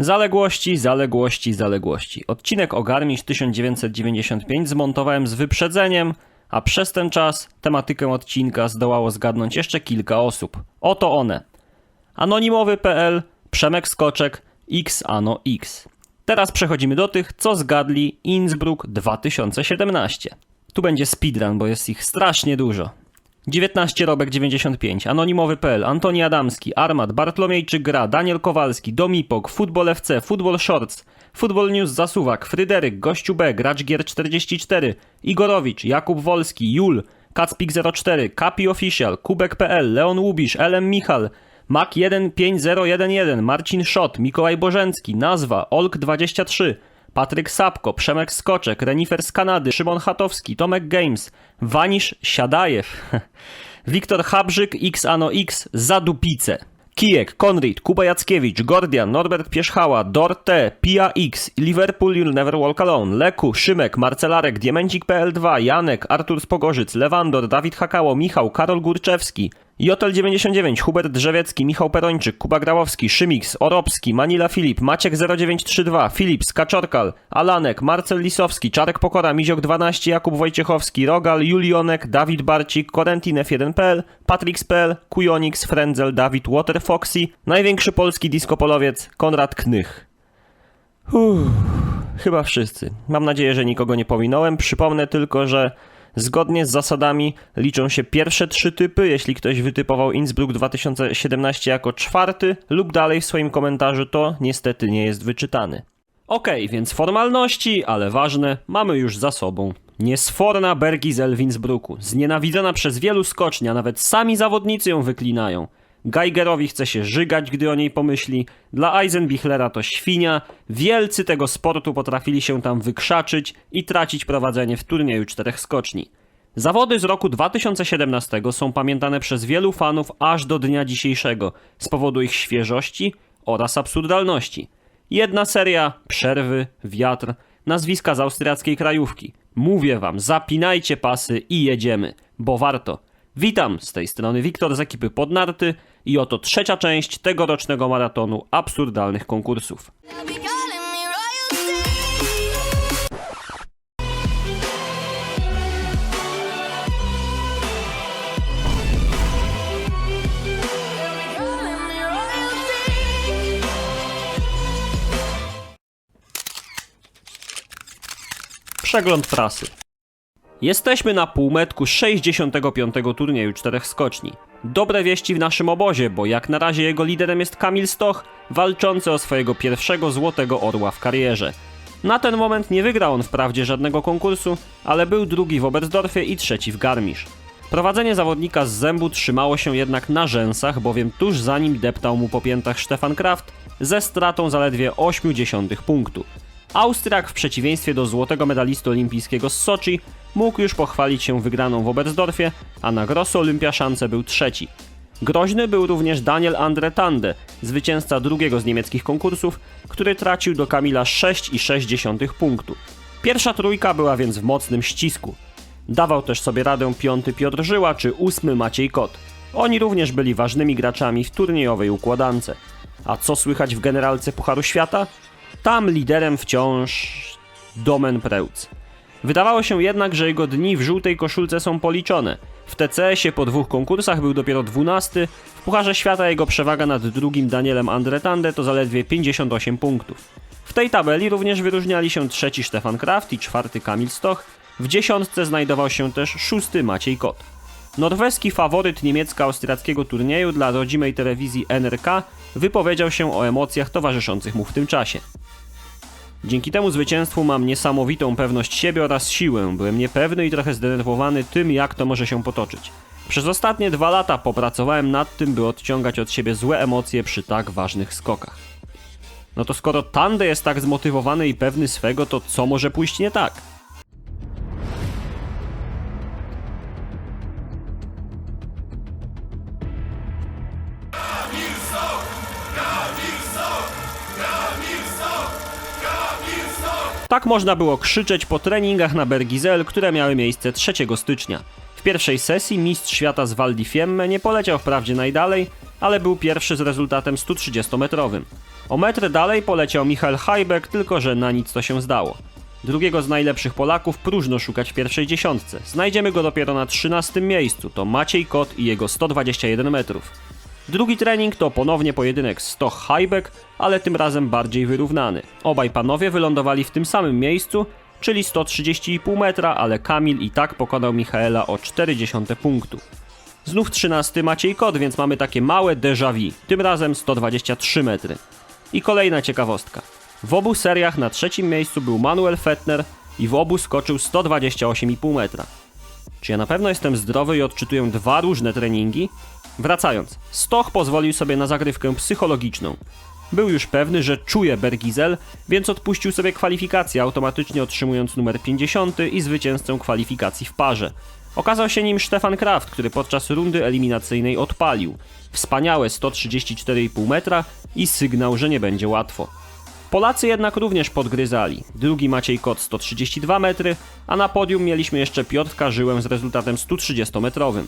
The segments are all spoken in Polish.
Zaległości, zaległości, zaległości. Odcinek o Garmisch 1995 zmontowałem z wyprzedzeniem, a przez ten czas tematykę odcinka zdołało zgadnąć jeszcze kilka osób. Oto one. Anonimowy.pl, Przemek Skoczek, Xano X. Teraz przechodzimy do tych, co zgadli Innsbruck 2017. Tu będzie speedrun, bo jest ich strasznie dużo. 19 Robek 95, Anonimowy.pl, Antoni Adamski, Armat, Bartłomiejczyk Gra, Daniel Kowalski, Domipok, Futbol FC, Futbol Shorts, Futbol News Zasuwak, Fryderyk, Gościu B, Gracz Gier 44, Igorowicz, Jakub Wolski, Jul, Kacpik 04, Kapi Official, Kubek.pl, Leon Łubisz, LM Michal, Mak 15011, Marcin Szot, Mikołaj Bożencki, Nazwa, Olk23, Patryk Sapko, Przemek Skoczek, Renifer z Kanady, Szymon Chatowski, Tomek Games, Wanisz Siadajew, Wiktor Habrzyk, X Ano X, Zadupice. Kijek, Konrad, Kuba Jackiewicz, Gordian, Norbert Pierzchała, Dorte, Pia X, Liverpool You'll Never Walk Alone, Leku, Szymek, Marcelarek, Diamencik PL2, Janek, Artur Spogorzyc, Lewandor, Dawid Hakało, Michał, Karol Górczewski, Jotel99, Hubert Drzewiecki, Michał Perończyk, Kuba Grałowski, Szymix, Oropski, Manila Filip, Maciek 0932, Filip, Skaczorkal, Alanek, Marcel Lisowski, Czarek Pokora, Miziok 12, Jakub Wojciechowski, Rogal, Julionek, Dawid Barcik, Korentin F1.pl, Patrix.pl, Kujonix, Frenzel, Dawid Waterfoxy, największy polski diskopolowiec, Konrad Knych. Uff, chyba wszyscy. Mam nadzieję, że nikogo nie pominąłem. Przypomnę tylko, że zgodnie z zasadami liczą się pierwsze trzy typy. Jeśli ktoś wytypował Innsbruck 2017 jako czwarty lub dalej w swoim komentarzu, to niestety nie jest wyczytany. Okej, więc formalności, ale ważne, mamy już za sobą. Niesforna Bergizel w Innsbrucku, znienawidzona przez wielu skoczni, a nawet sami zawodnicy ją wyklinają. Geigerowi chce się żygać, gdy o niej pomyśli. Dla Eisenbichlera to świnia. Wielcy tego sportu potrafili się tam wykrzaczyć i tracić prowadzenie w turnieju czterech skoczni. Zawody z roku 2017 są pamiętane przez wielu fanów aż do dnia dzisiejszego z powodu ich świeżości oraz absurdalności. Jedna seria, przerwy, wiatr, nazwiska z austriackiej krajówki. Mówię wam, zapinajcie pasy i jedziemy, bo warto. Witam, z tej strony Wiktor z ekipy Podnarty i oto trzecia część tegorocznego maratonu absurdalnych konkursów. Przegląd prasy. Jesteśmy na półmetku 65. turnieju czterech skoczni. Dobre wieści w naszym obozie, bo jak na razie jego liderem jest Kamil Stoch, walczący o swojego pierwszego złotego orła w karierze. Na ten moment nie wygrał on wprawdzie żadnego konkursu, ale był drugi w Oberstdorfie i trzeci w Garmisch. Prowadzenie zawodnika z zębu trzymało się jednak na rzęsach, bowiem tuż za nim deptał mu po piętach Stefan Kraft ze stratą zaledwie 0,8 punktu. Austriak w przeciwieństwie do złotego medalisty olimpijskiego z Soczi mógł już pochwalić się wygraną w Oberstdorfie, a na Grosso Olympiaszance był trzeci. Groźny był również Daniel Andre Tande, zwycięzca drugiego z niemieckich konkursów, który tracił do Kamila 6,6 punktu. Pierwsza trójka była więc w mocnym ścisku. Dawał też sobie radę piąty Piotr Żyła czy ósmy Maciej Kot. Oni również byli ważnymi graczami w turniejowej układance. A co słychać w generalce Pucharu Świata? Tam liderem wciąż Domen Preutz. Wydawało się jednak, że jego dni w żółtej koszulce są policzone. W TCS-ie po dwóch konkursach był dopiero 12, w Pucharze Świata jego przewaga nad drugim Danielem Andretande to zaledwie 58 punktów. W tej tabeli również wyróżniali się trzeci Stefan Kraft i czwarty Kamil Stoch, w dziesiątce znajdował się też szósty Maciej Kot. Norweski faworyt niemiecko-austriackiego turnieju dla rodzimej telewizji NRK wypowiedział się o emocjach towarzyszących mu w tym czasie. Dzięki temu zwycięstwu mam niesamowitą pewność siebie oraz siłę. Byłem niepewny i trochę zdenerwowany tym, jak to może się potoczyć. Przez ostatnie dwa lata popracowałem nad tym, by odciągać od siebie złe emocje przy tak ważnych skokach. No to skoro Tande jest tak zmotywowany i pewny swego, to co może pójść nie tak? Tak można było krzyczeć po treningach na Bergizel, które miały miejsce 3 stycznia. W pierwszej sesji mistrz świata z Val di Fiemme nie poleciał wprawdzie najdalej, ale był pierwszy z rezultatem 130-metrowym. O metr dalej poleciał Michał Hajbek, tylko że na nic to się zdało. Drugiego z najlepszych Polaków próżno szukać w pierwszej dziesiątce. Znajdziemy go dopiero na 13 miejscu, to Maciej Kot i jego 121 metrów. Drugi trening to ponownie pojedynek Stoch-Hajbek, ale tym razem bardziej wyrównany. Obaj panowie wylądowali w tym samym miejscu, czyli 130,5 metra, ale Kamil i tak pokonał Michaela o 0,4 punktu. Znów 13 Maciej Kot, więc mamy takie małe déjà vu, tym razem 123 metry. I kolejna ciekawostka. W obu seriach na trzecim miejscu był Manuel Fettner i w obu skoczył 128,5 metra. Czy ja na pewno jestem zdrowy i odczytuję dwa różne treningi? Wracając, Stoch pozwolił sobie na zagrywkę psychologiczną. Był już pewny, że czuje Bergizel, więc odpuścił sobie kwalifikację, automatycznie otrzymując numer 50 i zwycięzcę kwalifikacji w parze. Okazał się nim Stefan Kraft, który podczas rundy eliminacyjnej odpalił. Wspaniałe 134,5 metra i sygnał, że nie będzie łatwo. Polacy jednak również podgryzali. Drugi Maciej Kot 132 metry, a na podium mieliśmy jeszcze Piotrka Żyłę z rezultatem 130-metrowym.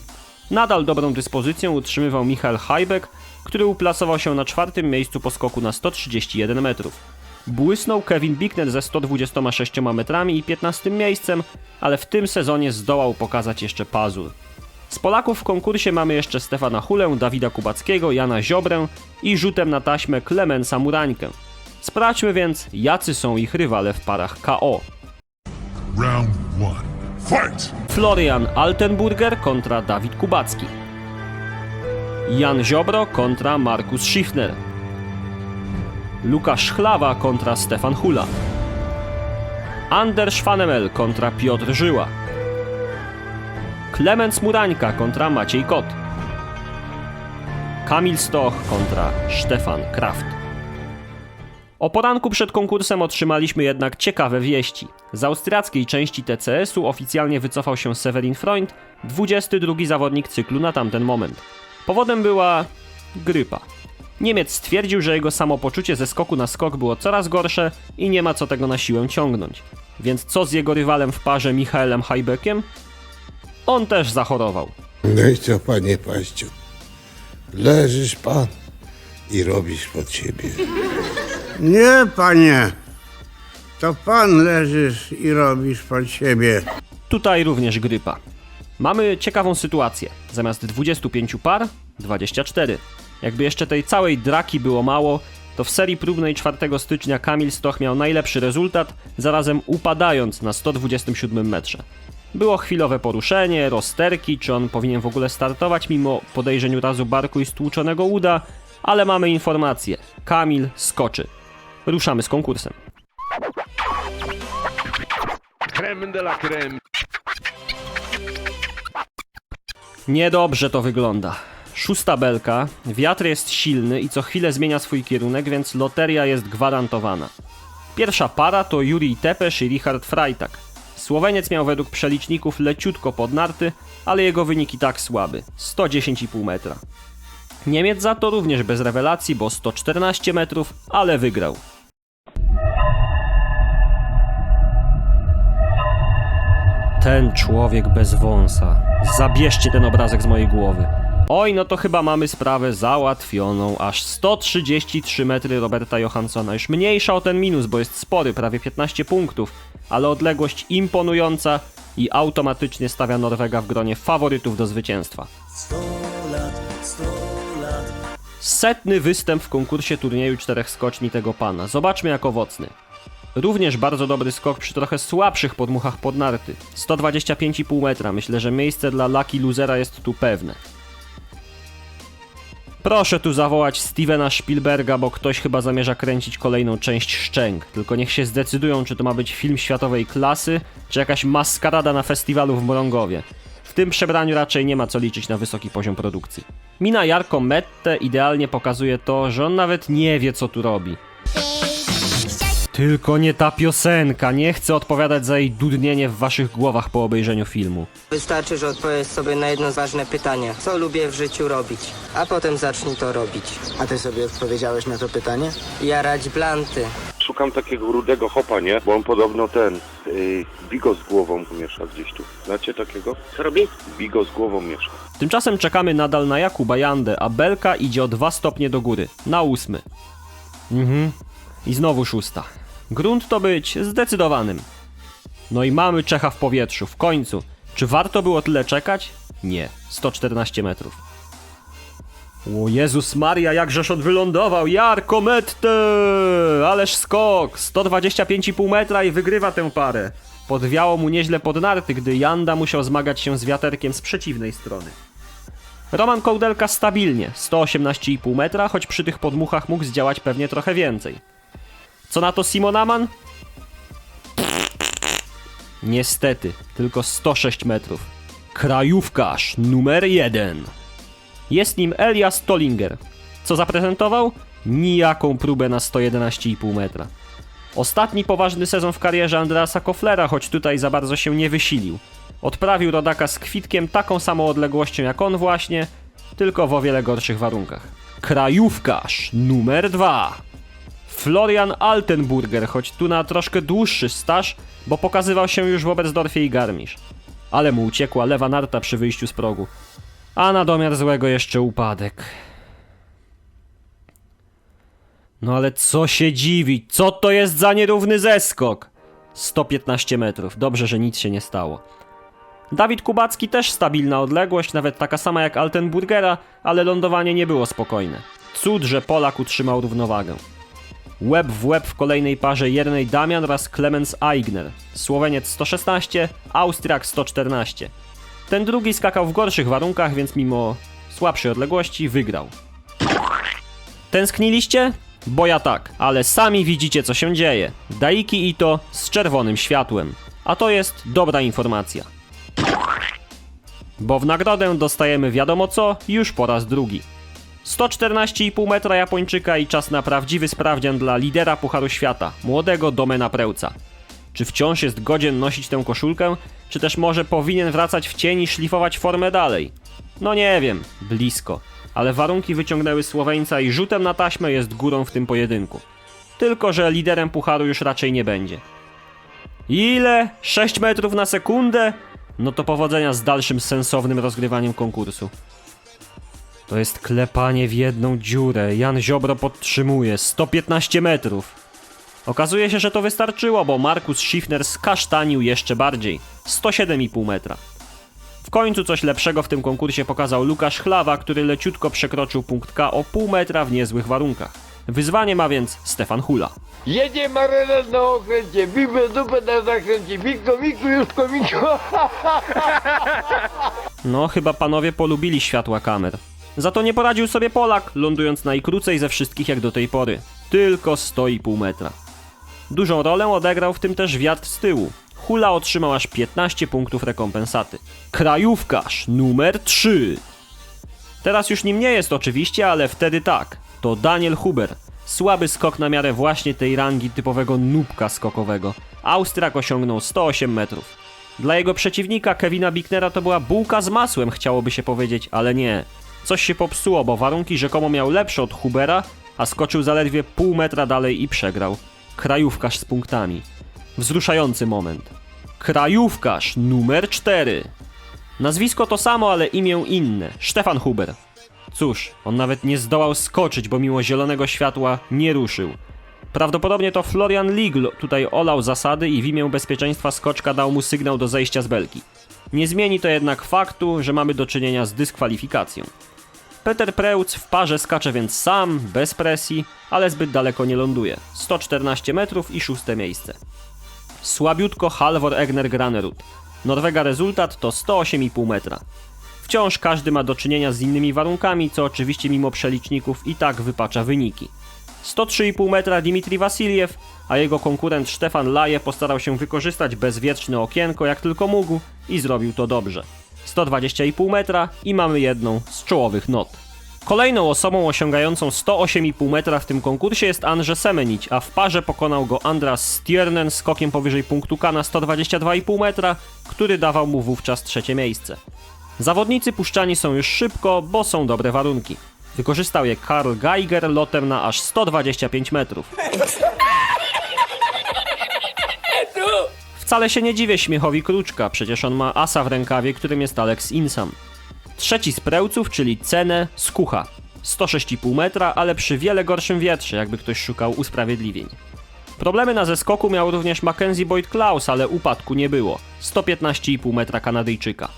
Nadal dobrą dyspozycją utrzymywał Michał Hajbek, który uplasował się na czwartym miejscu po skoku na 131 metrów. Błysnął Kevin Bickner ze 126 metrami i 15 miejscem, ale w tym sezonie zdołał pokazać jeszcze pazur. Z Polaków w konkursie mamy jeszcze Stefana Hulę, Dawida Kubackiego, Jana Ziobrę i rzutem na taśmę Klemensa Murańkę. Sprawdźmy więc, jacy są ich rywale w parach KO. Round one. Fight! Florian Altenburger kontra Dawid Kubacki. Jan Ziobro kontra Markus Schiffner. Lukasz Chlawa kontra Stefan Hula. Anders Schwanemel kontra Piotr Żyła. Klemens Murańka kontra Maciej Kot. Kamil Stoch kontra Stefan Kraft. O poranku przed konkursem otrzymaliśmy jednak ciekawe wieści. Z austriackiej części TCS-u oficjalnie wycofał się Severin Freund, 22 zawodnik cyklu na tamten moment. Powodem była grypa. Niemiec stwierdził, że jego samopoczucie ze skoku na skok było coraz gorsze i nie ma co tego na siłę ciągnąć. Więc co z jego rywalem w parze Michaelem Hajbekiem? On też zachorował. No i co, panie Paściu? Leżysz pan i robisz pod siebie. Nie, panie. To pan leżysz i robisz pod siebie. Tutaj również grypa. Mamy ciekawą sytuację. Zamiast 25 par, 24. Jakby jeszcze tej całej draki było mało, to w serii próbnej 4 stycznia Kamil Stoch miał najlepszy rezultat, zarazem upadając na 127 metrze. Było chwilowe poruszenie, rozterki, czy on powinien w ogóle startować mimo podejrzeń urazu barku i stłuczonego uda, ale mamy informację. Kamil skoczy. Ruszamy z konkursem. crème de la crème. Niedobrze to wygląda. Szósta belka, wiatr jest silny i co chwilę zmienia swój kierunek, więc loteria jest gwarantowana. Pierwsza para to Jurij Tepesz i Richard Freitag. Słoweniec miał według przeliczników leciutko pod narty, ale jego wynik i tak słaby 110,5 metra. Niemiec za to również bez rewelacji, bo 114 metrów, ale wygrał. Ten człowiek bez wąsa. Zabierzcie ten obrazek z mojej głowy. Oj, no to chyba mamy sprawę załatwioną. Aż 133 metry Roberta Johanssona. Już mniejsza o ten minus, bo jest spory, prawie 15 punktów, ale odległość imponująca i automatycznie stawia Norwega w gronie faworytów do zwycięstwa. Setny występ w konkursie turnieju czterech skoczni tego pana. Zobaczmy jak owocny. Również bardzo dobry skok przy trochę słabszych podmuchach pod narty. 125,5 metra. Myślę, że miejsce dla Lucky Losera jest tu pewne. Proszę tu zawołać Stevena Spielberga, bo ktoś chyba zamierza kręcić kolejną część Szczęk. Tylko niech się zdecydują, czy to ma być film światowej klasy, czy jakaś maskarada na festiwalu w Mrągowie. W tym przebraniu raczej nie ma co liczyć na wysoki poziom produkcji. Mina Jarko Mette idealnie pokazuje to, że on nawet nie wie co tu robi. Tylko nie ta piosenka, nie chcę odpowiadać za jej dudnienie w waszych głowach po obejrzeniu filmu. Wystarczy, że odpowiesz sobie na jedno ważne pytanie. Co lubię w życiu robić? A potem zacznij to robić. A ty sobie odpowiedziałeś na to pytanie? Jarać blanty. Szukam takiego rudego hopa, nie? Bo on podobno ten, yy, bigo z głową miesza gdzieś tu. Znacie takiego? Co robi? Bigo z głową miesza. Tymczasem czekamy nadal na Jakuba Jandę, a Belka idzie o dwa stopnie do góry, na ósmy. Mhm. I znowu szósta. Grunt to być zdecydowanym. No i mamy Czecha w powietrzu, w końcu. Czy warto było tyle czekać? Nie. 114 metrów. O Jezus Maria, jak Rzeszot wylądował! Jarko Mette! Ależ skok! 125,5 metra i wygrywa tę parę. Podwiało mu nieźle pod narty, gdy Janda musiał zmagać się z wiaterkiem z przeciwnej strony. Roman Kołdelka stabilnie, 118,5 metra, choć przy tych podmuchach mógł zdziałać pewnie trochę więcej. Co na to Simon Aman? Niestety, tylko 106 metrów. Krajówkarz numer jeden. Jest nim Elias Tollinger. Co zaprezentował? Nijaką próbę na 111,5 metra. Ostatni poważny sezon w karierze Andreasa Koflera, choć tutaj za bardzo się nie wysilił. Odprawił rodaka z kwitkiem taką samą odległością jak on właśnie, tylko w o wiele gorszych warunkach. Krajówkarz numer dwa. Florian Altenburger, choć tu na troszkę dłuższy staż, bo pokazywał się już w Oberstdorfie i Garmisch. Ale mu uciekła lewa narta przy wyjściu z progu. A na domiar złego jeszcze upadek. No ale co się dziwić? Co to jest za nierówny zeskok? 115 metrów. Dobrze, że nic się nie stało. Dawid Kubacki też stabilna odległość, nawet taka sama jak Altenburgera, ale lądowanie nie było spokojne. Cud, że Polak utrzymał równowagę. Łeb w łeb w kolejnej parze Jernej Damian oraz Clemens Eigner. Słoweniec 116, Austriak 114. Ten drugi skakał w gorszych warunkach, więc mimo słabszej odległości wygrał. Tęskniliście? Bo ja tak, ale sami widzicie co się dzieje. Daiki Ito z czerwonym światłem. A to jest dobra informacja. Bo w nagrodę dostajemy wiadomo co już po raz drugi. 114,5 metra Japończyka i czas na prawdziwy sprawdzian dla lidera Pucharu Świata, młodego Domena Prełca. Czy wciąż jest godzien nosić tę koszulkę, czy też może powinien wracać w cień i szlifować formę dalej? No nie wiem, blisko, ale warunki wyciągnęły Słoweńca i rzutem na taśmę jest górą w tym pojedynku. Tylko, że liderem Pucharu już raczej nie będzie. Ile? 6 metrów na sekundę? No to powodzenia z dalszym sensownym rozgrywaniem konkursu. To jest klepanie w jedną dziurę. Jan Ziobro podtrzymuje 115 metrów. Okazuje się, że to wystarczyło, bo Markus Schiffner skasztanił jeszcze bardziej 107,5 metra. W końcu coś lepszego w tym konkursie pokazał Łukasz Chlawa, który leciutko przekroczył punkt K o pół metra w niezłych warunkach. Wyzwanie ma więc Stefan Hula. Jedzie marynarz na okręcie, bibę dupę na zakręcie, Miku, Miku, już komiku. No, chyba panowie polubili światła kamer. Za to nie poradził sobie Polak, lądując najkrócej ze wszystkich jak do tej pory. Tylko 100,5 metra. Dużą rolę odegrał w tym też wiatr z tyłu. Hula otrzymał aż 15 punktów rekompensaty. Krajówkarz numer 3. Teraz już nim nie jest oczywiście, ale wtedy tak. To Daniel Huber. Słaby skok na miarę właśnie tej rangi typowego nubka skokowego. Austriak osiągnął 108 metrów. Dla jego przeciwnika Kevina Bicknera to była bułka z masłem, chciałoby się powiedzieć, ale nie. Coś się popsuło, bo warunki rzekomo miał lepsze od Hubera, a skoczył zaledwie pół metra dalej i przegrał. Krajówkarz z punktami. Wzruszający moment. Krajówkarz numer 4. Nazwisko to samo, ale imię inne. Stefan Huber. Cóż, on nawet nie zdołał skoczyć, bo mimo zielonego światła nie ruszył. Prawdopodobnie to Florian Ligl tutaj olał zasady i w imię bezpieczeństwa skoczka dał mu sygnał do zejścia z belki. Nie zmieni to jednak faktu, że mamy do czynienia z dyskwalifikacją. Peter Preutz w parze skacze więc sam, bez presji, ale zbyt daleko nie ląduje. 114 metrów i szóste miejsce. Słabiutko Halvor Egner Granerud. Norwega rezultat to 108,5 metra. Wciąż każdy ma do czynienia z innymi warunkami, co oczywiście mimo przeliczników i tak wypacza wyniki. 103,5 metra Dimitri Wasiliew, a jego konkurent Stefan Laje postarał się wykorzystać bezwietrzne okienko jak tylko mógł i zrobił to dobrze. 120,5 metra i mamy jedną z czołowych not. Kolejną osobą osiągającą 108,5 metra w tym konkursie jest Andrzej Semenić, a w parze pokonał go Andras Stiernen skokiem powyżej punktu K na 122,5 metra, który dawał mu wówczas trzecie miejsce. Zawodnicy puszczani są już szybko, bo są dobre warunki. Wykorzystał je Karl Geiger lotem na aż 125 metrów. Wcale się nie dziwię śmiechowi Kruczka, przecież on ma asa w rękawie, którym jest Alex Insam. Trzeci z prełców, czyli Cenę Skucha. 106,5 metra, ale przy wiele gorszym wietrze, jakby ktoś szukał usprawiedliwień. Problemy na zeskoku miał również Mackenzie Boyd Klaus, ale upadku nie było. 115,5 metra Kanadyjczyka.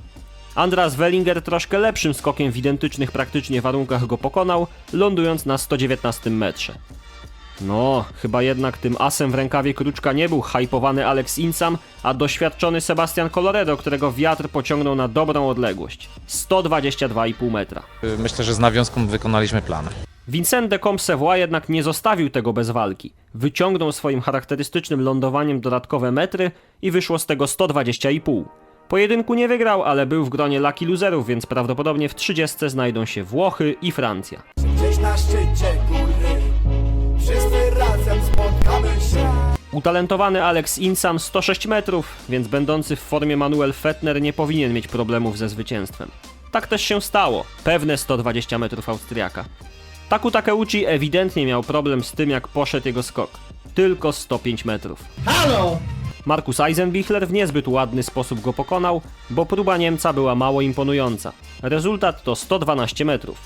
Andras Wellinger troszkę lepszym skokiem w identycznych praktycznie warunkach go pokonał, lądując na 119 metrze. No, chyba jednak tym asem w rękawie kruczka nie był hypowany Alex Insam, a doświadczony Sebastian Coloredo, którego wiatr pociągnął na dobrą odległość 122,5 metra. Myślę, że z nawiązką wykonaliśmy plan. Vincent de Compt-Savoy jednak nie zostawił tego bez walki. Wyciągnął swoim charakterystycznym lądowaniem dodatkowe metry i wyszło z tego 120,5. Pojedynku nie wygrał, ale był w gronie lucky loserów, więc prawdopodobnie w 30 znajdą się Włochy i Francja. Gdzieś na szczycie Utalentowany Alex Insam 106 metrów, więc będący w formie Manuel Fettner nie powinien mieć problemów ze zwycięstwem. Tak też się stało. Pewne 120 metrów Austriaka. Taku Takeuchi ewidentnie miał problem z tym, jak poszedł jego skok. Tylko 105 metrów. Markus Eisenbichler w niezbyt ładny sposób go pokonał, bo próba Niemca była mało imponująca. Rezultat to 112 metrów.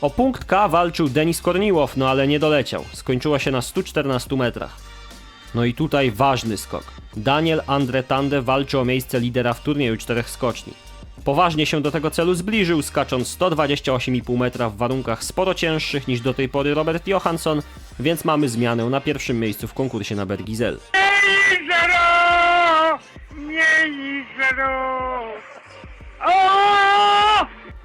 O punkt K walczył Denis Korniłow, no ale nie doleciał. Skończyła się na 114 metrach. No i tutaj ważny skok. Daniel Andre Tande walczy o miejsce lidera w turnieju czterech skoczni. Poważnie się do tego celu zbliżył, skacząc 128,5 metra w warunkach sporo cięższych niż do tej pory Robert Johansson, więc mamy zmianę na pierwszym miejscu w konkursie na Bergizel.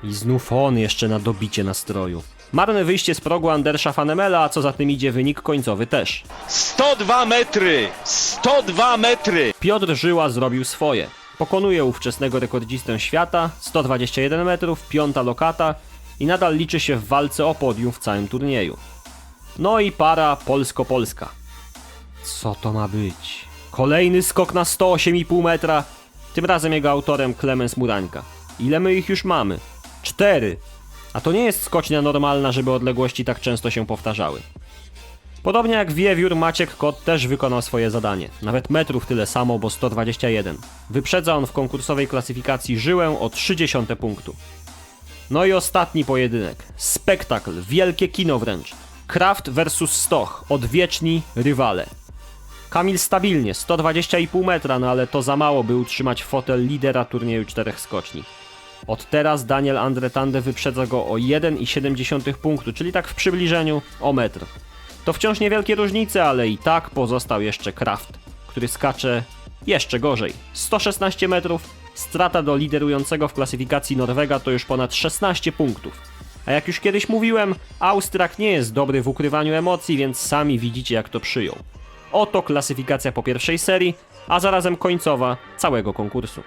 I znów on jeszcze na dobicie nastroju. Marne wyjście z progu Andersa Fanemela, a co za tym idzie wynik końcowy też. 102 metry! 102 metry! Piotr Żyła zrobił swoje. Pokonuje ówczesnego rekordzistę świata, 121 metrów, piąta lokata i nadal liczy się w walce o podium w całym turnieju. No i para polsko-polska. Co to ma być? Kolejny skok na 108,5 metra, tym razem jego autorem Klemens Murańka. Ile my ich już mamy? Cztery. A to nie jest skocznia normalna, żeby odległości tak często się powtarzały. Podobnie jak wiewiór, Maciek Kot też wykonał swoje zadanie. Nawet metrów tyle samo, bo 121. Wyprzedza on w konkursowej klasyfikacji Żyłę o 30 punktu. No i ostatni pojedynek. Spektakl, wielkie kino wręcz. Kraft versus Stoch, odwieczni rywale. Kamil stabilnie, 120,5 metra, no ale to za mało, by utrzymać fotel lidera turnieju czterech skoczni. Od teraz Daniel Andretande wyprzedza go o 1,7 punktu, czyli tak w przybliżeniu o metr. To wciąż niewielkie różnice, ale i tak pozostał jeszcze Kraft, który skacze jeszcze gorzej. 116 metrów, strata do liderującego w klasyfikacji Norwega to już ponad 16 punktów. A jak już kiedyś mówiłem, Austrak nie jest dobry w ukrywaniu emocji, więc sami widzicie jak to przyjął. Oto klasyfikacja po pierwszej serii, a zarazem końcowa całego konkursu.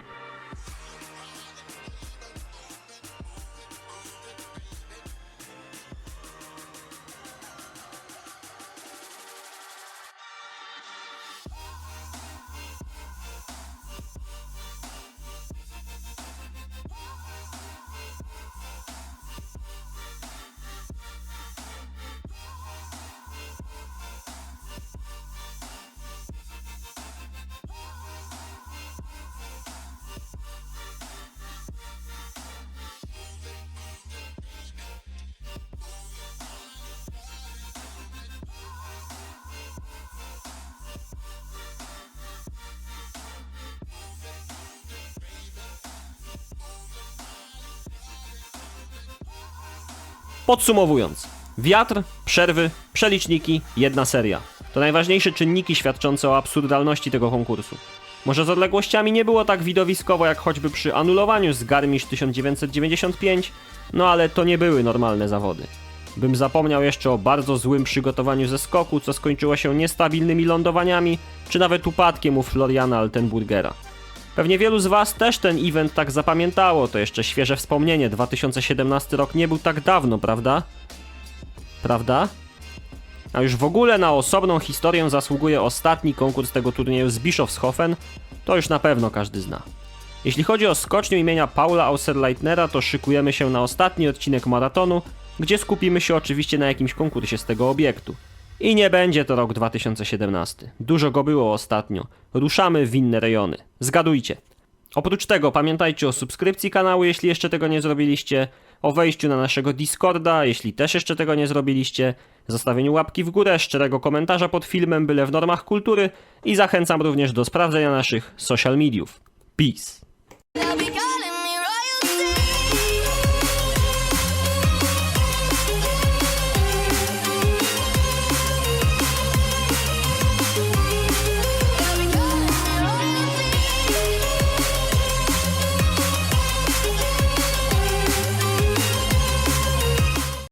Podsumowując, wiatr, przerwy, przeliczniki, jedna seria. To najważniejsze czynniki świadczące o absurdalności tego konkursu. Może z odległościami nie było tak widowiskowo jak choćby przy anulowaniu z Garmisch 1995, no ale to nie były normalne zawody. Bym zapomniał jeszcze o bardzo złym przygotowaniu ze skoku, co skończyło się niestabilnymi lądowaniami, czy nawet upadkiem u Floriana Altenburgera. Pewnie wielu z Was też ten event tak zapamiętało, to jeszcze świeże wspomnienie, 2017 rok nie był tak dawno, prawda? Prawda? A już w ogóle na osobną historię zasługuje ostatni konkurs tego turnieju z Bischofshofen, to już na pewno każdy zna. Jeśli chodzi o skocznię imienia Paula Auserleitnera, to szykujemy się na ostatni odcinek maratonu, gdzie skupimy się oczywiście na jakimś konkursie z tego obiektu. I nie będzie to rok 2017. Dużo go było ostatnio. Ruszamy w inne rejony. Zgadujcie. Oprócz tego pamiętajcie o subskrypcji kanału, jeśli jeszcze tego nie zrobiliście. o wejściu na naszego Discorda, jeśli też jeszcze tego nie zrobiliście, zostawieniu łapki w górę, szczerego komentarza pod filmem, byle w normach kultury i zachęcam również do sprawdzenia naszych social mediów. Peace!